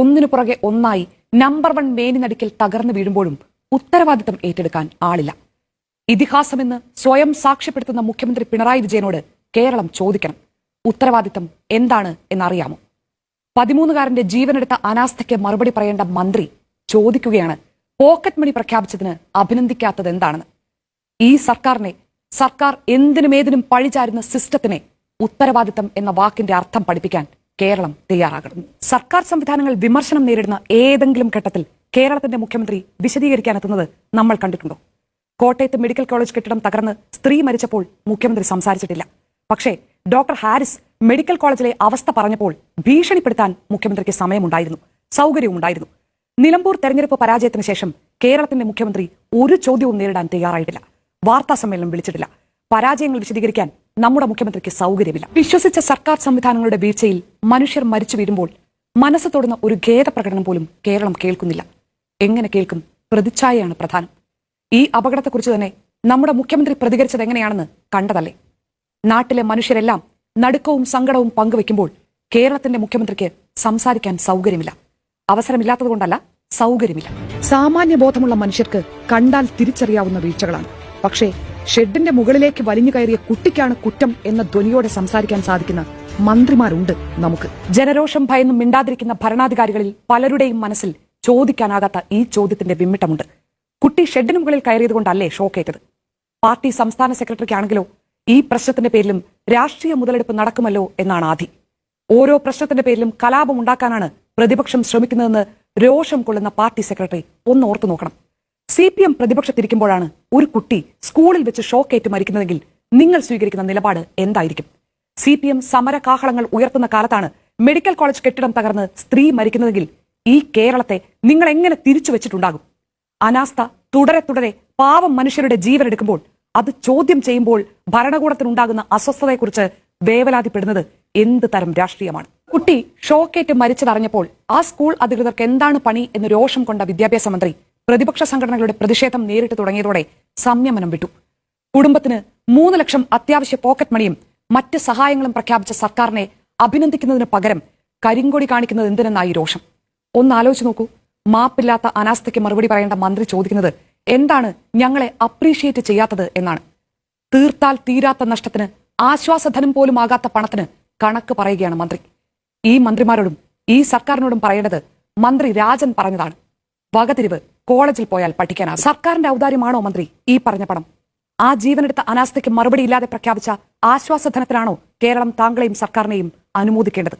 ഒന്നിനു പുറകെ ഒന്നായി നമ്പർ വൺ മേനി നടുക്കിൽ തകർന്നു വീഴുമ്പോഴും ഉത്തരവാദിത്തം ഏറ്റെടുക്കാൻ ആളില്ല. ഇതിഹാസമെന്ന് സ്വയം സാക്ഷ്യപ്പെടുത്തുന്ന മുഖ്യമന്ത്രി പിണറായി വിജയനോട് കേരളം ചോദിക്കണം. ഉത്തരവാദിത്തം എന്താണ് എന്നറിയാമോ? പതിമൂന്നുകാരന്റെ ജീവനെടുത്ത അനാസ്ഥയ്ക്ക് മറുപടി പറയേണ്ട മന്ത്രി ചോദിക്കുകയാണ്. പോക്കറ്റ് മണി പ്രഖ്യാപിച്ചതിന് അഭിനന്ദിക്കാത്തത് എന്താണെന്ന്? ഈ സർക്കാരിനെ സർക്കാർ എന്തിനുമേതിനും പഴിചാരുന്ന സിസ്റ്റത്തിനെ ഉത്തരവാദിത്തം എന്ന വാക്കിന്റെ അർത്ഥം പഠിപ്പിക്കാൻ കേരളം തയ്യാറാകണം. സർക്കാർ സംവിധാനങ്ങൾ വിമർശനം നേരിടുന്ന ഏതെങ്കിലും ഘട്ടത്തിൽ കേരളത്തിന്റെ മുഖ്യമന്ത്രി വിശദീകരിക്കാനെത്തുന്നത് നമ്മൾ കണ്ടിട്ടുണ്ടോ? കോട്ടയത്ത് മെഡിക്കൽ കോളേജ് കെട്ടിടം തകർന്ന് സ്ത്രീ മരിച്ചപ്പോൾ മുഖ്യമന്ത്രി സംസാരിച്ചിട്ടില്ല. പക്ഷേ ഡോക്ടർ ഹാരിസ് മെഡിക്കൽ കോളേജിലെ അവസ്ഥ പറഞ്ഞപ്പോൾ ഭീഷണിപ്പെടുത്താൻ മുഖ്യമന്ത്രിക്ക് സമയമുണ്ടായിരുന്നു സൗകര്യമുണ്ടായിരുന്നു നിലമ്പൂർ തെരഞ്ഞെടുപ്പ് പരാജയത്തിന് ശേഷം കേരളത്തിന്റെ മുഖ്യമന്ത്രി ഒരു ചോദ്യവും നേരിടാൻ തയ്യാറായിട്ടില്ല. വാർത്താ സമ്മേളനം വിളിച്ചിട്ടില്ല. പരാജയങ്ങൾ വിശദീകരിക്കാൻ നമ്മുടെ മുഖ്യമന്ത്രിക്ക് സൗകര്യമില്ല. വിശ്വസിച്ച സർക്കാർ സംവിധാനങ്ങളുടെ വീഴ്ചയിൽ മനുഷ്യർ മരിച്ചു വീഴുമ്പോൾ മനസ്സ് തൊടുന്ന ഒരു ഖേദ പ്രകടനം പോലും കേരളം കേൾക്കുന്നില്ല. എങ്ങനെ കേൾക്കും? പ്രതിച്ഛായയാണ് പ്രധാനം. ഈ അപകടത്തെക്കുറിച്ച് തന്നെ നമ്മുടെ മുഖ്യമന്ത്രി പ്രതികരിച്ചത് എങ്ങനെയാണെന്ന് കണ്ടതല്ലേ? നാട്ടിലെ മനുഷ്യരെല്ലാം നടുക്കവും സങ്കടവും പങ്കുവെക്കുമ്പോൾ കേരളത്തിന്റെ മുഖ്യമന്ത്രിക്ക് സംസാരിക്കാൻ സൗകര്യമില്ല. അവസരമില്ലാത്തതുകൊണ്ടല്ല സൗകര്യമില്ല. സാമാന്യ ബോധമുള്ള മനുഷ്യർക്ക് കണ്ടാൽ തിരിച്ചറിയാവുന്ന വീഴ്ചകളാണ്. പക്ഷേ ഷെഡിന്റെ മുകളിലേക്ക് വലിഞ്ഞു കയറിയ കുട്ടിക്കാണ് കുറ്റം എന്ന ധ്വനിയോടെ സംസാരിക്കാൻ സാധിക്കുന്ന മന്ത്രിമാരുണ്ട് നമുക്ക്. ജനരോഷം ഭയന്നും മിണ്ടാതിരിക്കുന്ന ഭരണാധികാരികളിൽ പലരുടെയും മനസ്സിൽ ചോദിക്കാനാകാത്ത ഈ ചോദ്യത്തിന്റെ വിമ്മിട്ടമുണ്ട്. കുട്ടി ഷെഡിന് മുകളിൽ കയറിയതുകൊണ്ടല്ലേ ഷോക്കേറ്റത്? പാർട്ടി സംസ്ഥാന സെക്രട്ടറിക്കാണെങ്കിലോ ഈ പ്രശ്നത്തിന്റെ പേരിലും രാഷ്ട്രീയ മുതലെടുപ്പ് നടക്കുമല്ലോ എന്നാണ് ആദി. ഓരോ പ്രശ്നത്തിന്റെ പേരിലും കലാപം ഉണ്ടാക്കാനാണ് പ്രതിപക്ഷം ശ്രമിക്കുന്നതെന്ന് രോഷം കൊള്ളുന്ന പാർട്ടി സെക്രട്ടറി ഒന്ന് ഓർത്തു നോക്കണം സി പി എം പ്രതിപക്ഷത്തിരിക്കുമ്പോഴാണ് ഒരു കുട്ടി സ്കൂളിൽ വെച്ച് ഷോക്കേറ്റ് മരിക്കുന്നതെങ്കിൽ നിങ്ങൾ സ്വീകരിക്കുന്ന നിലപാട് എന്തായിരിക്കും? സി പി എം സമര കാഹളങ്ങൾ ഉയർത്തുന്ന കാലത്താണ് മെഡിക്കൽ കോളേജ് കെട്ടിടം തകർന്ന് സ്ത്രീ മരിക്കുന്നതെങ്കിൽ ഈ കേരളത്തെ നിങ്ങൾ എങ്ങനെ തിരിച്ചു വെച്ചിട്ടുണ്ടാകും? അനാസ്ഥ തുടരെ തുടരെ പാവം മനുഷ്യരുടെ ജീവൻ എടുക്കുമ്പോൾ അത് ചോദ്യം ചെയ്യുമ്പോൾ ഭരണകൂടത്തിനുണ്ടാകുന്ന അസ്വസ്ഥതയെക്കുറിച്ച് വേവലാതിപ്പെടുന്നത് എന്ത് തരം രാഷ്ട്രീയമാണ്? കുട്ടി ഷോക്കേറ്റ് മരിച്ചതറിഞ്ഞപ്പോൾ ആ സ്കൂൾ അധികൃതർക്ക് എന്താണ് പണി എന്ന് രോഷം കൊണ്ട വിദ്യാഭ്യാസ മന്ത്രി പ്രതിപക്ഷ സംഘടനകളുടെ പ്രതിഷേധം നേരിട്ട് തുടങ്ങിയതോടെ സംയമനം വിട്ടു. കുടുംബത്തിന് മൂന്ന് ലക്ഷം അത്യാവശ്യ പോക്കറ്റ് മണിയും മറ്റ് സഹായങ്ങളും പ്രഖ്യാപിച്ച സർക്കാരിനെ അഭിനന്ദിക്കുന്നതിന് പകരം കരിങ്കൊടി കാണിക്കുന്നത് എന്തിനെന്നായി രോഷം. ഒന്ന് ആലോചിച്ചു നോക്കൂ. മാപ്പില്ലാത്ത അനാസ്ഥയ്ക്ക് മറുപടി പറയേണ്ട മന്ത്രി ചോദിക്കുന്നത് എന്താണ് ഞങ്ങളെ അപ്രീഷിയേറ്റ് ചെയ്യാത്തത് എന്നാണ്. തീർത്താൽ തീരാത്ത നഷ്ടത്തിന് ആശ്വാസധനം പോലും ആകാത്ത പണത്തിന് കണക്ക് പറയുകയാണ് മന്ത്രി. ഈ മന്ത്രിമാരോടും ഈ സർക്കാരിനോടും പറയേണ്ടത് മന്ത്രി രാജൻ പറഞ്ഞതാണ്. വകതിരിവ് കോളേജിൽ പോയാൽ പഠിക്കാനാണ് സർക്കാരിന്റെ ഔദാര്യമാണോ മന്ത്രി ഈ പറഞ്ഞ പണം? ആ ജീവനെടുത്ത അനാസ്ഥയ്ക്ക് മറുപടിയില്ലാതെ പ്രഖ്യാപിച്ച ആശ്വാസധനത്തിനാണോ കേരളം താങ്കളെയും സർക്കാരിനെയും അനുമോദിക്കേണ്ടത്?